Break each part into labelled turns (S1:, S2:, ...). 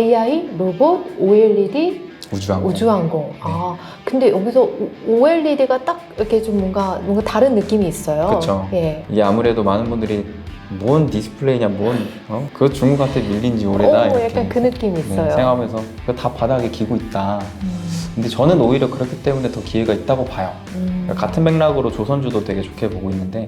S1: AI, 로봇, OLED,
S2: 우주항공.
S1: 우주항공. 아, 근데 여기서 오- OLED가 딱 이렇게 좀 뭔가 뭔가 다른 느낌이 있어요.
S2: 그쵸.
S1: 예.
S2: 이게 아무래도 많은 분들이 뭔 디스플레이냐, 뭔 어? 그거 중국한테 밀린 지 오래다
S1: 오,
S2: 이렇게
S1: 약간 그 느낌이
S2: 네,
S1: 있어요.
S2: 생각하면서 그거 다 바닥에 기고 있다.
S1: 음,
S2: 근데 저는 오히려 그렇기 때문에 더 기회가 있다고 봐요.
S1: 음.
S2: 같은 맥락으로 조선주도 되게 좋게 보고 있는데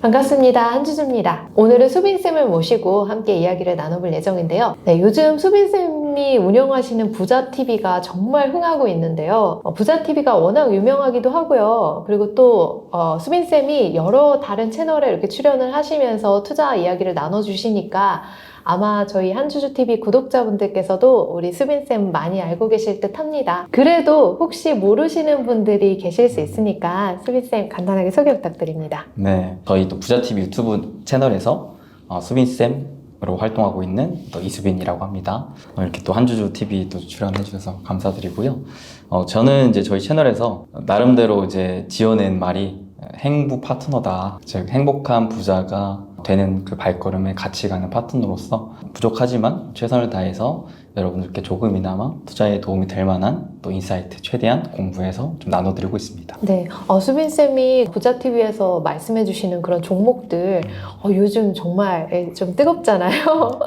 S1: 반갑습니다. 한주주입니다. 오늘은 수빈쌤을 모시고 함께 이야기를 나눠볼 예정인데요. 네, 요즘 수빈쌤이 운영하시는 부자TV가 정말 흥하고 있는데요. 어, 부자TV가 워낙 유명하기도 하고요. 그리고 또 어, 수빈쌤이 여러 다른 채널에 이렇게 출연을 하시면서 투자 이야기를 나눠주시니까 아마 저희 한주주TV 구독자분들께서도 우리 수빈쌤 많이 알고 계실 듯 합니다. 그래도 혹시 모르시는 분들이 계실 수 있으니까 수빈쌤 간단하게 소개 부탁드립니다.
S2: 네, 저희 또 부자TV 유튜브 채널에서 어, 수빈쌤으로 활동하고 있는 또 이수빈이라고 합니다. 어, 이렇게 또 한주주 TV 또 출연해 주셔서 감사드리고요. 어, 저는 이제 저희 채널에서 나름대로 이제 지어낸 말이 행부 파트너다. 즉 행복한 부자가 되는 그 발걸음에 같이 가는 파트너로서 부족하지만 최선을 다해서 여러분들께 조금이나마 투자에 도움이 될 만한 또 인사이트 최대한 공부해서 좀 나눠드리고 있습니다.
S1: 네, 어, 수빈 쌤이 부자TV에서 말씀해주시는 그런 종목들, 어, 요즘 정말 예, 좀 뜨겁잖아요.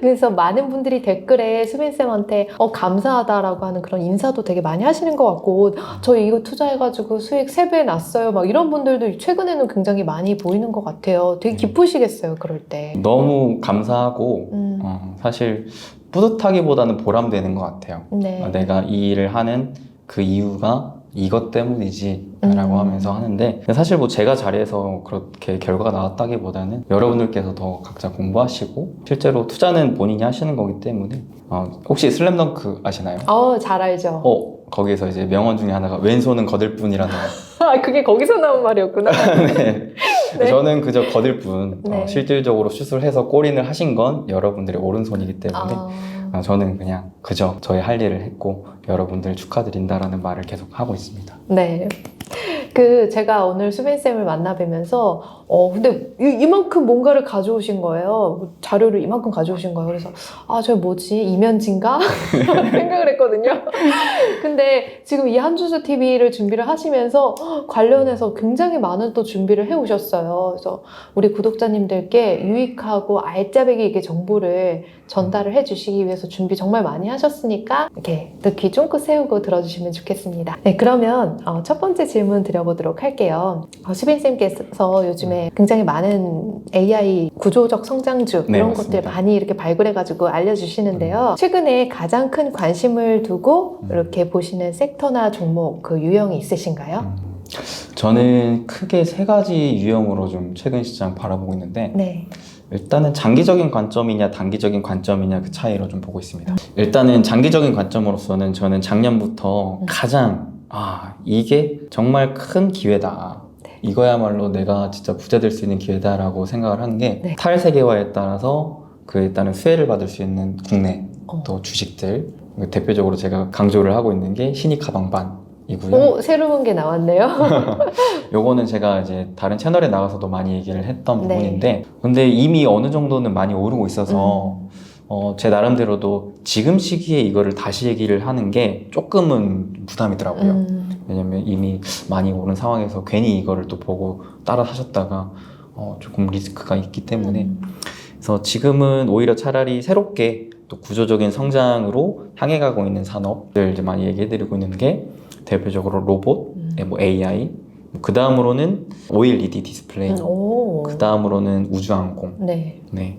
S1: 그래서 많은 분들이 댓글에 수빈쌤한테 어, 감사하다라고 하는 그런 인사도 되게 많이 하시는 것 같고, 저 이거 투자해가지고 수익 3배 났어요. 막 이런 분들도 최근에는 굉장히 많이 보이는 것 같아요. 되게 기쁘시겠어요, 그럴 때.
S2: 너무 감사하고
S1: 음,
S2: 어, 사실 뿌듯하기보다는 보람되는 것 같아요.
S1: 네.
S2: 어, 내가 이 일을 하는 그 이유가 이것 때문이지 라고
S1: 음.
S2: 하면서 하는데 사실 뭐 제가 잘해서 그렇게 결과가 나왔다기보다는 여러분들께서 더 각자 공부하시고 실제로 투자는 본인이 하시는 거기 때문에 어, 혹시 슬램덩크 아시나요?
S1: 어, 잘 알죠.
S2: 어 거기에서 이제 명언 중에 하나가 왼손은 거들 뿐이라는
S1: 아, 그게 거기서 나온 말이었구나.
S2: 네.
S1: 네.
S2: 저는 그저 거들 뿐
S1: 네.
S2: 어, 실질적으로 슛을 해서 골인을 하신 건 여러분들의 오른손이기 때문에
S1: 아,
S2: 아, 저는 그냥 그저 저의 할 일을 했고 여러분들 축하드린다라는 말을 계속 하고 있습니다.
S1: 네. 그 제가 오늘 수빈 쌤을 만나 뵈면서 어 근데 이, 만큼 뭔가를 가져오신 거예요. 자료를 이만큼 가져오신 거예요. 그래서 아 저 뭐지 이면진가 생각을 했거든요. 근데 지금 이 한주주 TV를 준비를 하시면서 관련해서 굉장히 많은 또 준비를 해 오셨어요. 그래서 우리 구독자님들께 유익하고 알짜배기 있게 정보를 전달을 해주시기 위해서 준비 정말 많이 하셨으니까 이렇게 또귀 쫑긋 세우고 들어주시면 좋겠습니다. 네, 그러면 어, 첫 번째 질문 드려보도록 할게요. 어, 수빈쌤께서 요즘에 굉장히 많은 AI 구조적 성장주
S2: 네,
S1: 이런
S2: 맞습니다.
S1: 것들 많이 이렇게 발굴해가지고 알려주시는데요. 최근에 가장 큰 관심을 두고
S2: 음.
S1: 이렇게 보시는 섹터나 종목 그 유형이 있으신가요?
S2: 음, 저는 크게 세 가지 유형으로 좀 최근 시장 바라보고 있는데
S1: 네.
S2: 일단은 장기적인 관점이냐 단기적인 관점이냐 그 차이로 좀 보고 있습니다. 일단은 장기적인 관점으로서는 저는 작년부터
S1: 음.
S2: 가장 아 이게 정말 큰 기회다.
S1: 네.
S2: 이거야말로 내가 진짜 부자 될 수 있는 기회다라고 생각을 하는 게
S1: 네.
S2: 탈세계화에 따라서 그에 따른 수혜를 받을 수 있는 국내
S1: 어.
S2: 또 주식들 대표적으로 제가 강조를 하고 있는 게 신이카 방반 이고요.
S1: 오, 새로운 게 나왔네요.
S2: 요거는 제가 이제 다른 채널에 나가서도 많이 얘기를 했던
S1: 네.
S2: 부분인데 근데 이미 어느 정도는 많이 오르고 있어서
S1: 음.
S2: 어, 제 나름대로도 지금 시기에 이거를 다시 얘기를 하는 게 조금은 부담이더라고요.
S1: 음,
S2: 왜냐면 이미 많이 오른 상황에서 괜히 이거를 또 보고 따라 사셨다가 어, 조금 리스크가 있기 때문에
S1: 음.
S2: 그래서 지금은 오히려 차라리 새롭게 또 구조적인 성장으로 향해 가고 있는 산업들 이제 많이 얘기해 드리고 있는 게 대표적으로 로봇,
S1: 음.
S2: 예, 뭐 AI, 그 다음으로는 OLED 디스플레이,
S1: 음, 오.
S2: 그 다음으로는 우주항공.
S1: 네.
S2: 네.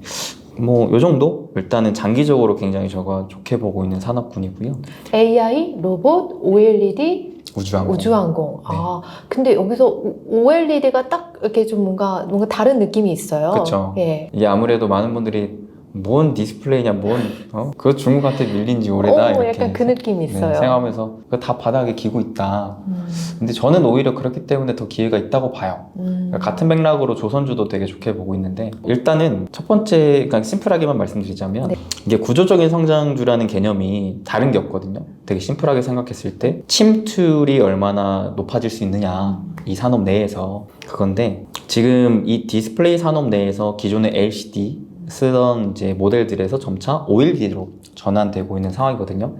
S2: 뭐, 요 정도? 일단은 장기적으로 굉장히 저가 좋게 보고 있는 산업군이고요.
S1: AI, 로봇, OLED,
S2: 우주항공.
S1: 우주항공.
S2: 네.
S1: 아, 근데 여기서 OLED가 딱 이렇게 좀 뭔가, 뭔가 다른 느낌이 있어요.
S2: 그쵸.
S1: 예.
S2: 이게 아무래도 많은 분들이 뭔 디스플레이냐, 뭔, 어? 그거 중국한테 밀린 지 오래다.
S1: 오,
S2: 이렇게
S1: 약간 그 느낌이
S2: 네,
S1: 있어요.
S2: 생각하면서 다 바닥에 기고 있다.
S1: 음,
S2: 근데 저는 오히려 그렇기 때문에 더 기회가 있다고 봐요.
S1: 음.
S2: 같은 맥락으로 조선주도 되게 좋게 보고 있는데 일단은 첫 번째 그냥 심플하게만 말씀드리자면
S1: 네.
S2: 이게 구조적인 성장주라는 개념이 다른 게 없거든요. 되게 심플하게 생각했을 때 침투율이 얼마나 높아질 수 있느냐 이 산업 내에서 그건데 지금 이 디스플레이 산업 내에서 기존의 LCD 쓰던 이제 모델들에서 점차 OLED로 전환되고 있는 상황이거든요.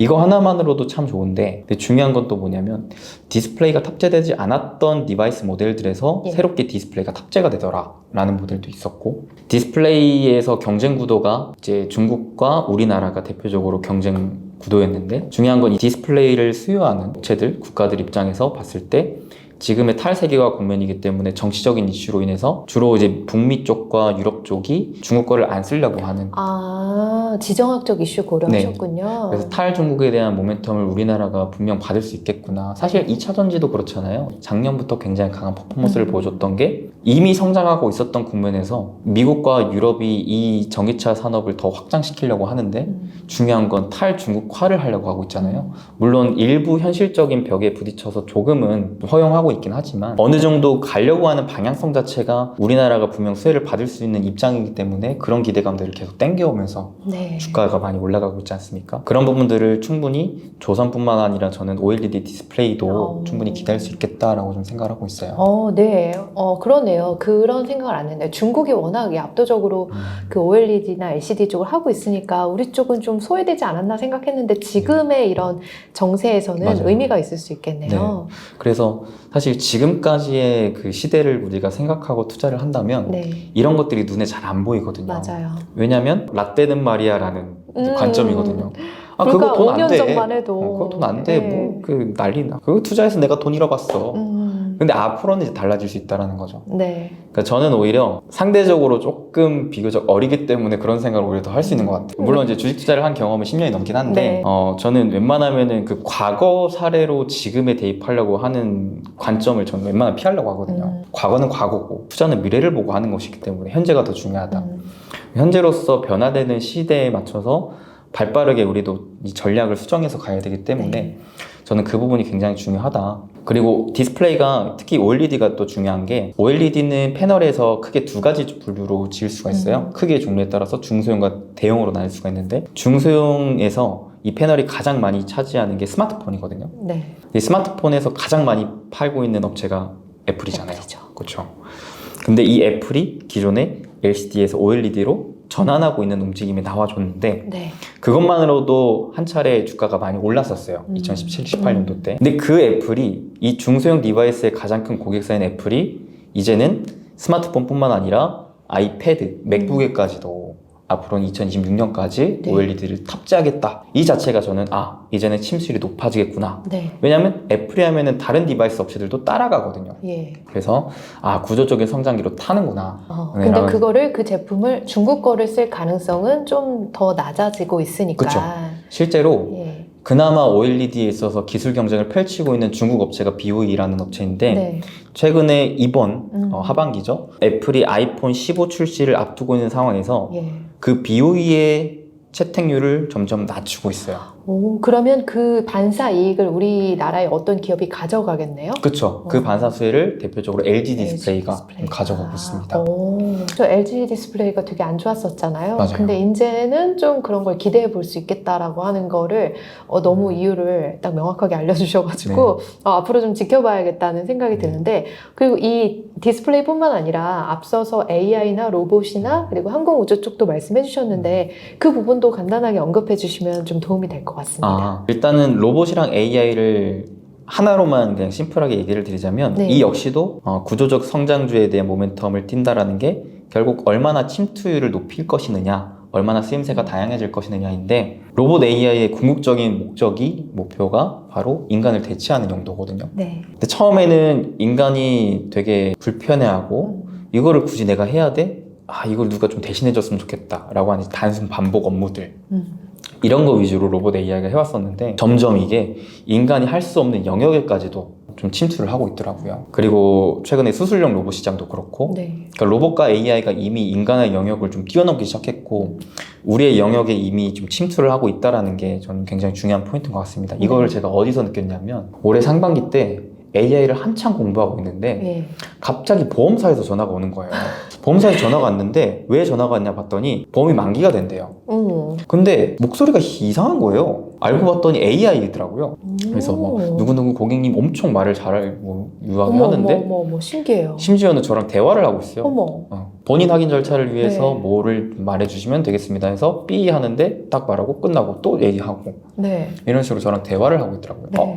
S2: 이거 하나만으로도 참 좋은데 중요한 건 또 뭐냐면 디스플레이가 탑재되지 않았던 디바이스 모델들에서
S1: 예.
S2: 새롭게 디스플레이가 탑재가 되더라 라는 모델도 있었고 디스플레이에서 경쟁 구도가 이제 중국과 우리나라가 대표적으로 경쟁 구도였는데 중요한 건 이 디스플레이를 수요하는 업체들 국가들 입장에서 봤을 때 지금의 탈세계화 국면이기 때문에 정치적인 이슈로 인해서 주로 이제 북미 쪽과 유럽 쪽이 중국 거를 안 쓰려고 하는
S1: 아, 지정학적 이슈 고려하셨군요.
S2: 네. 그래서 탈중국에 대한 모멘텀을 우리나라가 분명 받을 수 있겠구나. 사실 2차 전지도 그렇잖아요. 작년부터 굉장히 강한 퍼포먼스를
S1: 음.
S2: 보여줬던 게 이미 성장하고 있었던 국면에서 미국과 유럽이 이 전기차 산업을 더 확장시키려고 하는데
S1: 음.
S2: 중요한 건 탈중국화를 하려고 하고 있잖아요. 물론 일부 현실적인 벽에 부딪혀서 조금은 허용하고 있긴 하지만 어느 정도 가려고 하는 방향성 자체가 우리나라가 분명 수혜를 받을 수 있는 입장이기 때문에 그런 기대감들을 계속 땡겨오면서
S1: 네.
S2: 주가가 많이 올라가고 있지 않습니까? 그런 부분들을 충분히 조선뿐만 아니라 저는 OLED 디스플레이도
S1: 어.
S2: 충분히 기대할 수 있겠다라고 좀 생각을 하고 있어요.
S1: 어, 네. 어, 그러네요. 그런 생각을 안 했네요. 중국이 워낙 압도적으로
S2: 음.
S1: 그 OLED나 LCD 쪽을 하고 있으니까 우리 쪽은 좀 소외되지 않았나 생각했는데 지금의 이런 정세에서는
S2: 맞아요.
S1: 의미가 있을 수 있겠네요.
S2: 그래서 사실 지금까지의 그 시대를 우리가 생각하고 투자를 한다면
S1: 네.
S2: 이런 것들이 눈에 잘 안 보이거든요.
S1: 맞아요.
S2: 왜냐면 라떼는 이제
S1: 음.
S2: 관점이거든요. 아 그거 돈안
S1: 5년
S2: 돼.
S1: 전만 해도.
S2: 어, 그거 돈 안 돼.
S1: 네.
S2: 뭐그 난리나. 그거 투자해서 내가 돈 잃어봤어.
S1: 음.
S2: 근데 앞으로는 이제 달라질 수 있다라는 거죠.
S1: 네.
S2: 그러니까 저는 오히려 상대적으로 조금 비교적 어리기 때문에 그런 생각을 오히려 더 할 수 있는 것 같아요. 물론 이제 주식 투자를 한 경험은 10년이 넘긴 한데,
S1: 네.
S2: 어, 저는 웬만하면은 그 과거 사례로 지금에 대입하려고 하는 관점을 저는 웬만하면 피하려고 하거든요.
S1: 음.
S2: 과거는 과거고, 투자는 미래를 보고 하는 것이기 때문에 현재가 더 중요하다.
S1: 음.
S2: 현재로서 변화되는 시대에 맞춰서 발빠르게 우리도 이 전략을 수정해서 가야 되기 때문에
S1: 네.
S2: 저는 그 부분이 굉장히 중요하다. 그리고 디스플레이가 특히 OLED가 또 중요한 게 OLED는 패널에서 크게 두 가지 분류로 지을 수가 있어요.
S1: 음.
S2: 크기의 종류에 따라서 중소형과 대형으로 나눌 수가 있는데 중소형에서 이 패널이 가장 많이 차지하는 게 스마트폰이거든요.
S1: 네.
S2: 이 스마트폰에서 가장 많이 팔고 있는 업체가 애플이잖아요.
S1: 애플이죠.
S2: 그렇죠. 근데 이 애플이 기존에 LCD에서 OLED로 전환하고 있는 움직임이 나와줬는데
S1: 네.
S2: 그것만으로도 한 차례 주가가 많이 올랐었어요.
S1: 음.
S2: 2017, 18년도 때. 근데 그 애플이 이 중소형 디바이스의 가장 큰 고객사인 애플이 이제는 스마트폰뿐만 아니라 아이패드, 맥북에까지도 앞으로는 2026년까지
S1: 네.
S2: OLED를 탑재하겠다. 이 자체가 저는 아 이제는 침수율이 높아지겠구나.
S1: 네.
S2: 왜냐하면 애플이 하면은 다른 디바이스 업체들도 따라가거든요.
S1: 예.
S2: 그래서 아 구조적인 성장기로 타는구나.
S1: 어,
S2: 네,
S1: 근데 그거를 그 제품을 중국 거를 쓸 가능성은 좀 더 낮아지고 있으니까.
S2: 그쵸. 실제로
S1: 예.
S2: 그나마 OLED에 있어서 기술 경쟁을 펼치고 있는 중국 업체가 BOE라는 업체인데
S1: 네.
S2: 최근에 이번
S1: 음.
S2: 어, 하반기죠. 애플이 아이폰 15 출시를 앞두고 있는 상황에서
S1: 예.
S2: 그 BOE의 채택률을 점점 낮추고 있어요.
S1: 오, 그러면 그 반사 이익을 우리나라의 어떤 기업이 가져가겠네요?
S2: 그렇죠.
S1: 어.
S2: 그 반사 수혜를 대표적으로 LG 디스플레이가
S1: 디스플레이가.
S2: 가져가고 있습니다.
S1: 오, 저 LG 디스플레이가 되게 안 좋았었잖아요.
S2: 맞아요.
S1: 근데 이제는 좀 그런 걸 기대해 볼 수 있겠다라고 하는 거를 어, 너무 이유를 딱 명확하게 알려주셔가지고 어, 앞으로 좀 지켜봐야겠다는 생각이
S2: 네.
S1: 드는데 그리고 이 디스플레이뿐만 아니라 앞서서 AI나 로봇이나 그리고 항공우주 쪽도 말씀해 주셨는데 그 부분도 간단하게 언급해 주시면 좀 도움이 될 것 같 습니다.
S2: 아, 일단은 로봇이랑 AI를 하나로만 그냥 심플하게 얘기를 드리자면
S1: 네.
S2: 이 역시도 어, 구조적 성장주에 대한 모멘텀을 띈다라는 게 결국 얼마나 침투율을 높일 것이느냐 얼마나 쓰임새가 다양해질 것이느냐인데 로봇 AI의 궁극적인 목적이 목표가 바로 인간을 대체하는 용도거든요.
S1: 네.
S2: 근데 처음에는 인간이 되게 불편해하고 이거를 굳이 내가 해야 돼? 아 이걸 누가 좀 대신해줬으면 좋겠다라고 하는 단순 반복 업무들
S1: 음.
S2: 이런 거 위주로 로봇 AI가 해왔었는데 점점 이게 인간이 할 수 없는 영역에까지도 좀 침투를 하고 있더라고요. 그리고 최근에 수술용 로봇 시장도 그렇고
S1: 네.
S2: 그러니까 로봇과 AI가 이미 인간의 영역을 좀 뛰어넘기 시작했고 우리의 영역에 이미 좀 침투를 하고 있다라는 게 저는 굉장히 중요한 포인트인 것 같습니다. 이걸
S1: 네.
S2: 제가 어디서 느꼈냐면 올해 상반기 때 AI를 한창 공부하고 있는데
S1: 예.
S2: 갑자기 보험사에서 전화가 오는 거예요. 보험사에서 전화가 왔는데 왜 전화가 왔냐 봤더니 보험이 만기가 된대요.
S1: 음.
S2: 근데 목소리가 이상한 거예요. 알고 봤더니 AI이더라고요. 그래서 뭐
S1: 오.
S2: 누구누구 고객님 엄청 말을 잘 뭐, 유하게
S1: 어머,
S2: 하는데
S1: 어머, 어머, 어머, 신기해요.
S2: 심지어는 저랑 대화를 하고 있어요.
S1: 어머.
S2: 어, 본인 확인 절차를 위해서
S1: 네.
S2: 뭐를 말해주시면 되겠습니다 해서 삐 하는데 딱 말하고 끝나고 또 얘기하고
S1: 네.
S2: 이런 식으로 저랑 대화를 하고 있더라고요.
S1: 네.
S2: 어,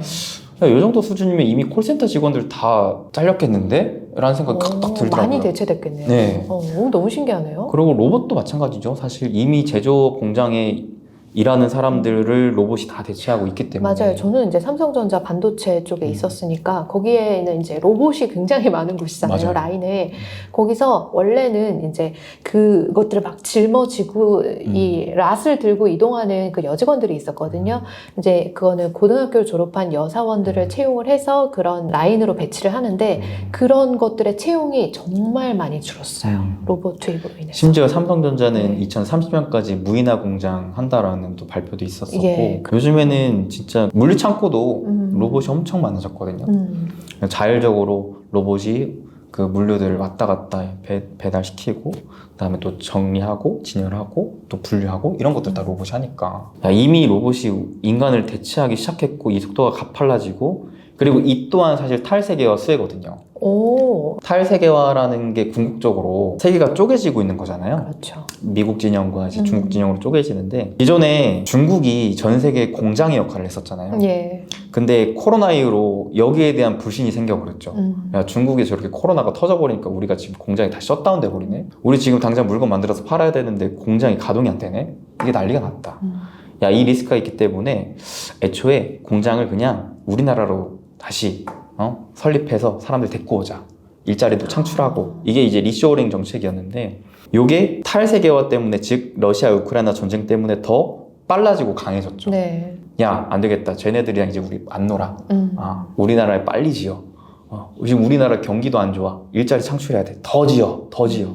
S2: 야, 이 정도 수준이면 이미 콜센터 직원들 다 잘렸겠는데? 라는 생각이 딱
S1: 오,
S2: 들더라고요.
S1: 많이 대체됐겠네요.
S2: 네.
S1: 어, 오, 너무 신기하네요.
S2: 그리고 로봇도 마찬가지죠. 사실 이미 제조 공장에 일하는 사람들을 로봇이 다 대체하고 있기 때문에.
S1: 맞아요. 저는 이제 삼성전자 반도체 쪽에
S2: 음.
S1: 있었으니까 거기에는 이제 로봇이 굉장히 많은 곳이잖아요.
S2: 맞아요. 음.
S1: 라인에 거기서 원래는 이제 그것들을 막 짊어지고 이
S2: 음.
S1: 랏을 들고 이동하는 그 여직원들이 있었거든요. 이제 그거는 고등학교를 졸업한 여사원들을
S2: 음.
S1: 채용을 해서 그런 라인으로 배치를 하는데
S2: 음.
S1: 그런 것들의 채용이 정말 많이 줄었어요.
S2: 음.
S1: 로봇 투입으로 인해서.
S2: 심지어 삼성전자는
S1: 네.
S2: 2030년까지 무인화 공장 한다라는 또 발표도 있었었고
S1: 예.
S2: 요즘에는 진짜 물류 창고도
S1: 음.
S2: 로봇이 엄청 많아졌거든요.
S1: 음.
S2: 자율적으로 로봇이 그 물류들을 왔다 갔다 배, 배달시키고 그다음에 또 정리하고 진열하고 또 분류하고 이런 것들 다 로봇이 하니까 야, 이미 로봇이 인간을 대체하기 시작했고 이 속도가 가팔라지고 그리고 이 또한 사실 탈세계화 수혜거든요.
S1: 오,
S2: 탈세계화라는 게 궁극적으로 세계가 쪼개지고 있는 거잖아요.
S1: 그렇죠.
S2: 미국 진영과 이제
S1: 음.
S2: 중국 진영으로 쪼개지는데 이전에 중국이 전 세계 공장의 역할을 했었잖아요.
S1: 예.
S2: 근데 코로나 이후로 여기에 대한 불신이 생겨버렸죠.
S1: 음.
S2: 야 중국에 저렇게 코로나가 터져버리니까 우리가 지금 공장이 다 셧다운 돼 버리네. 우리 지금 당장 물건 만들어서 팔아야 되는데 공장이 가동이 안 되네. 이게 난리가 났다.
S1: 음.
S2: 야 이 리스크가 있기 때문에 애초에 공장을 그냥 우리나라로 다시 어? 설립해서 사람들 데리고 오자. 일자리도 창출하고 이게 이제 리쇼어링 정책이었는데 이게 탈세계화 때문에 즉 러시아 우크라이나 전쟁 때문에 더 빨라지고 강해졌죠.
S1: 네.
S2: 야 안 되겠다. 쟤네들이랑 이제 우리 안 놀아.
S1: 음.
S2: 아, 우리나라에 빨리 지어. 어, 지금 우리나라 경기도 안 좋아. 일자리 창출해야 돼. 더 지어, 더 지어.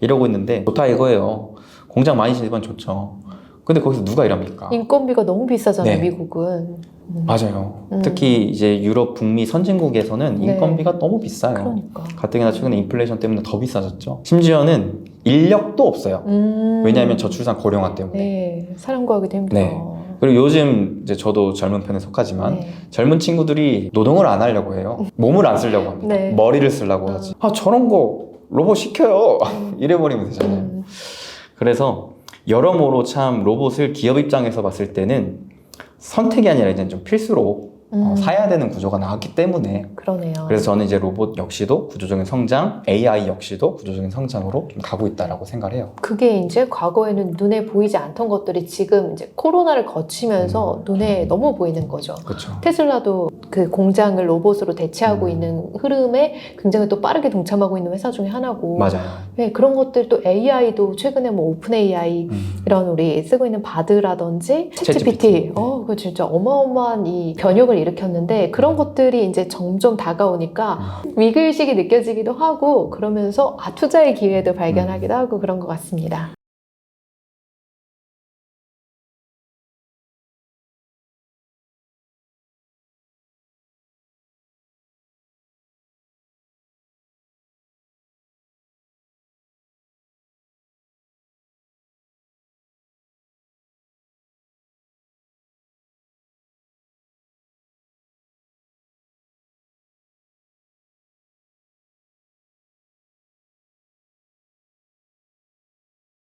S2: 이러고 있는데 좋다 이거예요. 공장 많이 지으면 좋죠. 근데 거기서 누가 일합니까?
S1: 인건비가 너무 비싸잖아요,
S2: 네.
S1: 미국은. 음.
S2: 맞아요.
S1: 음.
S2: 특히 이제 유럽, 북미 선진국에서는
S1: 네.
S2: 인건비가 너무 비싸요.
S1: 그러니까.
S2: 가뜩이나 최근에 인플레이션 때문에 더 비싸졌죠. 심지어는 인력도 없어요.
S1: 음.
S2: 왜냐하면 저출산 고령화 때문에.
S1: 네, 사람 구하기도 힘들어.
S2: 네. 그리고 요즘 이제 저도 젊은 편에 속하지만
S1: 네.
S2: 젊은 친구들이 노동을 안 하려고 해요. 몸을 안 쓰려고 합니다.
S1: 네.
S2: 머리를 쓰려고 하지. 아 저런 거 로봇 시켜요.
S1: 음.
S2: 이래버리면 되잖아요.
S1: 음.
S2: 그래서 여러모로 참 로봇을 기업 입장에서 봤을 때는 선택이 아니라 이제 좀 필수로 어,
S1: 음.
S2: 사야 되는 구조가 나왔기 때문에
S1: 그러네요.
S2: 그래서 저는 이제 로봇 역시도 구조적인 성장, AI 역시도 구조적인 성장으로 좀 가고 있다라고 생각을 해요.
S1: 그게 이제 과거에는 눈에 보이지 않던 것들이 지금 이제 코로나를 거치면서
S2: 음.
S1: 눈에 너무 보이는 거죠.
S2: 그렇죠.
S1: 테슬라도 그 공장을 로봇으로 대체하고
S2: 음.
S1: 있는 흐름에 굉장히 또 빠르게 동참하고 있는 회사 중에 하나고
S2: 맞아요.
S1: 네, 그런 것들 또 AI도 최근에 뭐 오픈 AI
S2: 음.
S1: 이런 우리 쓰고 있는 바드라든지
S2: 챗 GPT.
S1: 챗GPT 어, 그 진짜 어마어마한 이 변혁을 일으켰는데 그런 것들이 이제 점점 다가오니까 위기의식이 느껴지기도 하고 그러면서 아 투자의 기회도 발견하기도 하고 그런 것 같습니다.